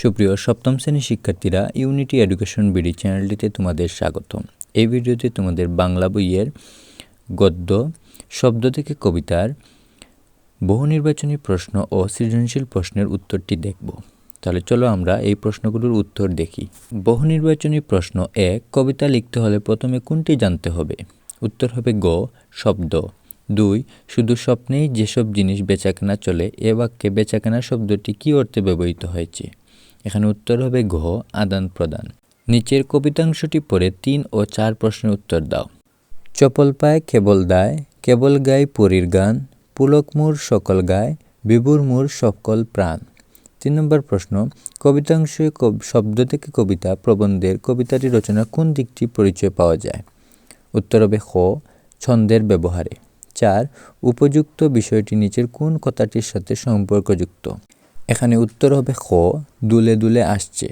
সুপ্রিয় সপ্তম শ্রেণির শিক্ষার্থীরা ইউনিটি এডুকেশন বিডি চ্যানেলটিতে তোমাদের স্বাগতম। এই ভিডিওতে তোমাদের বাংলা বইয়ের গদ্য, শব্দ থেকে কবিতার বহু নির্বাচনী প্রশ্ন ও সৃজনশীল প্রশ্নের উত্তরটি দেখব। তাহলে চলো আমরা এই প্রশ্নগুলোর উত্তর দেখি। বহু নির্বাচনী প্রশ্ন এক কবিতা লিখতে হলে প্রথমে কোনটি জানতে হবে? উত্তর হবে গ, শব্দ। দুই, শুধু স্বপ্নেই যেসব জিনিস বেচাকেনা চলে, এ বাক্যে বেচাকেনা শব্দটি কী অর্থে ব্যবহৃত হয়েছে? এখানে উত্তর হবে ঘ, আদান প্রদান। নিচের কবিতাংশটি পড়ে তিন ও চার প্রশ্নের উত্তর দাও। চপল পায়, কেবল দায়, কেবল গায় পুরীর গান, পুলক মোর সকল গায়, বিভুর মোর সকল প্রাণ। তিন নম্বর প্রশ্ন, কবিতাংশ কব- শব্দ থেকে কবিতা, প্রবন্ধের কবিতাটি রচনার কোন দিকটি পরিচয় পাওয়া যায়? উত্তর হবে খ, ছন্দের ব্যবহারে। চার, উপযুক্ত বিষয়টি নিচের কোন কথাটির সাথে সম্পর্কযুক্ত? এখানে উত্তর হবে খ, দুলে দুলে আসছে।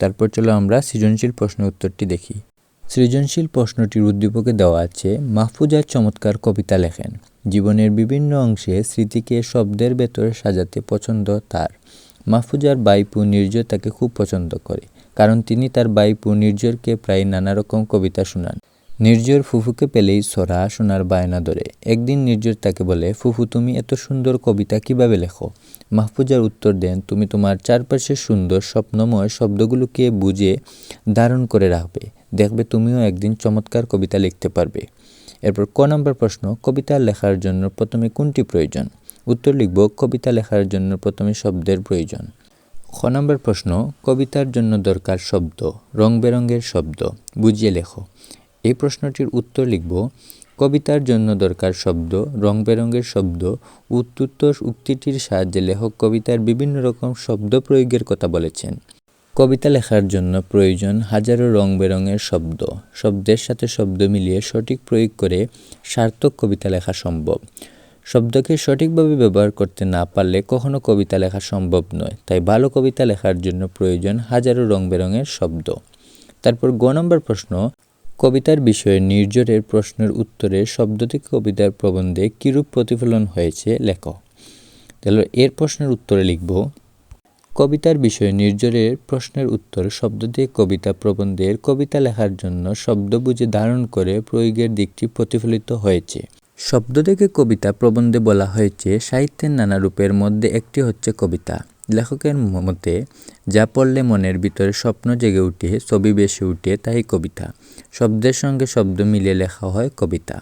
তারপর চলো আমরা সৃজনশীল প্রশ্ন উত্তরটি দেখি। সৃজনশীল প্রশ্নটির উদ্দীপকে দেওয়া আছে মাহফুজার চমৎকার কবিতা লেখেন। জীবনের বিভিন্ন অংশে স্মৃতিকে শব্দের ভেতরে সাজাতে পছন্দ তার। মাহফুজার বাইপু নির্জর তাকে খুব পছন্দ করে, কারণ তিনি তার বাইপু নির্জরকে প্রায় নানা রকম কবিতা শোনান। নির্জর ফুফুকে পেলেই সরা শোনার বায়না ধরে। একদিন নির্জর তাকে বলে, ফুফু, তুমি এত সুন্দর কবিতা কীভাবে লেখো? মাহফুজার উত্তর দেন, তুমি তোমার চারপাশের সুন্দর স্বপ্নময় শব্দগুলোকে বুঝে ধারণ করে রাখবে? দেখবে তুমিও একদিন চমৎকার কবিতা লিখতে পারবে। এরপর, ক নম্বর প্রশ্ন, কবিতা লেখার জন্য প্রথমে কোনটি প্রয়োজন? উত্তর লিখব, কবিতা লেখার জন্য প্রথমে শব্দের প্রয়োজন। খ নম্বর প্রশ্ন, কবিতার জন্য দরকার শব্দ, রং বেরঙের শব্দ, বুঝিয়ে লেখো। এই প্রশ্নটির উত্তর লিখব, কবিতার জন্য দরকার শব্দ রং বেরঙের শব্দ উত্তর উক্তিটির সাহায্যে লেখক কবিতার বিভিন্ন রকম শব্দ প্রয়োগের কথা বলেছেন। কবিতা লেখার জন্য প্রয়োজন হাজারো রং বেরঙের শব্দ। শব্দের সাথে শব্দ মিলিয়ে সঠিক প্রয়োগ করে সার্থক কবিতা লেখা সম্ভব। শব্দকে সঠিকভাবে ব্যবহার করতে না পারলে কখনো কবিতা লেখা সম্ভব নয়। তাই ভালো কবিতা লেখার জন্য প্রয়োজন হাজারো রং বেরঙের শব্দ। তারপর গ নম্বর প্রশ্ন কবিতার বিষয়ে নির্জরের প্রশ্নের উত্তরে শব্দ থেকে কবিতার প্রবন্ধে কিরূপ প্রতিফলন হয়েছে, লেখ। তাহলে এর প্রশ্নের উত্তরে লিখব, কবিতার বিষয়ে নির্জরের প্রশ্নের উত্তর শব্দ দিয়ে কবিতা প্রবন্ধের কবিতা লেখার জন্য শব্দ বুঝে ধারণ করে প্রয়োগের দিকটি প্রতিফলিত হয়েছে। শব্দ থেকে কবিতা প্রবন্ধে বলা হয়েছে, সাহিত্যের নানা রূপের মধ্যে একটি হচ্ছে কবিতা। লেখকের মতে, যা পড়লে মনের ভিতরে স্বপ্ন জেগে উঠে, ছবি বেশি উঠে, তাই কবিতা। শব্দের সঙ্গে শব্দ মিলিয়ে লেখা হয় কবিতা।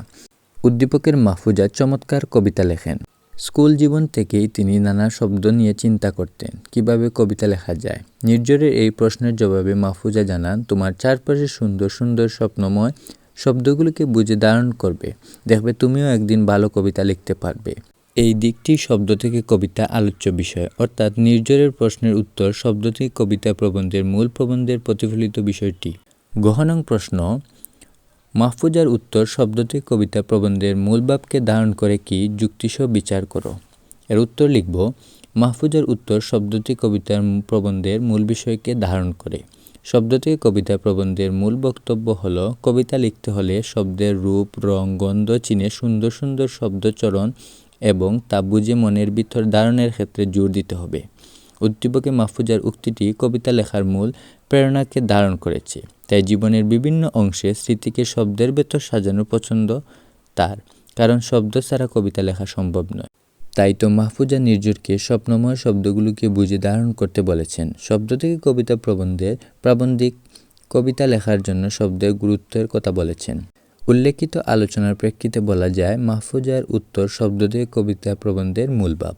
উদ্দীপকের মাহফুজা চমৎকার কবিতা লেখেন। স্কুল জীবন থেকেই তিনি নানা শব্দ নিয়ে চিন্তা করতেন, কীভাবে কবিতা লেখা যায়। নির্জরের এই প্রশ্নের জবাবে মাহফুজা জানান, তোমার চারপাশে সুন্দর সুন্দর স্বপ্নময় শব্দগুলোকে বুঝে ধারণ করবে। দেখবে তুমিও একদিন ভালো কবিতা লিখতে পারবে। এই দিকটি শব্দ থেকে কবিতা আলোচ্য বিষয়। অর্থাৎ নির্জরের প্রশ্নের উত্তর শব্দ থেকে কবিতা প্রবন্ধের মূল প্রবন্ধের প্রতিফলিত বিষয়টি। গহনং প্রশ্ন, মাহফুজার উত্তর শব্দ থেকে কবিতা প্রবন্ধের মূল ভাবকে ধারণ করে কি যুক্তিসহ বিচার করো। এর উত্তর লিখব, মাহফুজার উত্তর শব্দ থেকে কবিতার প্রবন্ধের মূল বিষয়কে ধারণ করে। শব্দ থেকে কবিতা প্রবন্ধের মূল বক্তব্য হলো, কবিতা লিখতে হলে শব্দের রূপ, রং, গন্ধ, চিনে সুন্দর সুন্দর শব্দচরণ এবং তা বুঝে মনের ভিতর ধারণের ক্ষেত্রে জোর দিতে হবে। উদ্দীপকে মাহফুজার উক্তিটি কবিতা লেখার মূল প্রেরণাকে ধারণ করেছে। তাই জীবনের বিভিন্ন অংশে স্মৃতিকে শব্দের ভেতর সাজানো পছন্দ তার, কারণ শব্দ ছাড়া কবিতা লেখা সম্ভব নয়। তাই তো মাহফুজা নির্জরকে স্বপ্নময় শব্দগুলোকে বুঝে ধারণ করতে বলেছেন। শব্দ থেকে কবিতা প্রবন্ধের প্রাবন্ধিক কবিতা লেখার জন্য শব্দের গুরুত্বের কথা বলেছেন। উল্লেখিত আলোচনার প্রেক্ষিতে বলা যায় মাহফুজার উত্তর শব্দ দিয়ে কবিতা প্রবন্ধের মূল ভাব।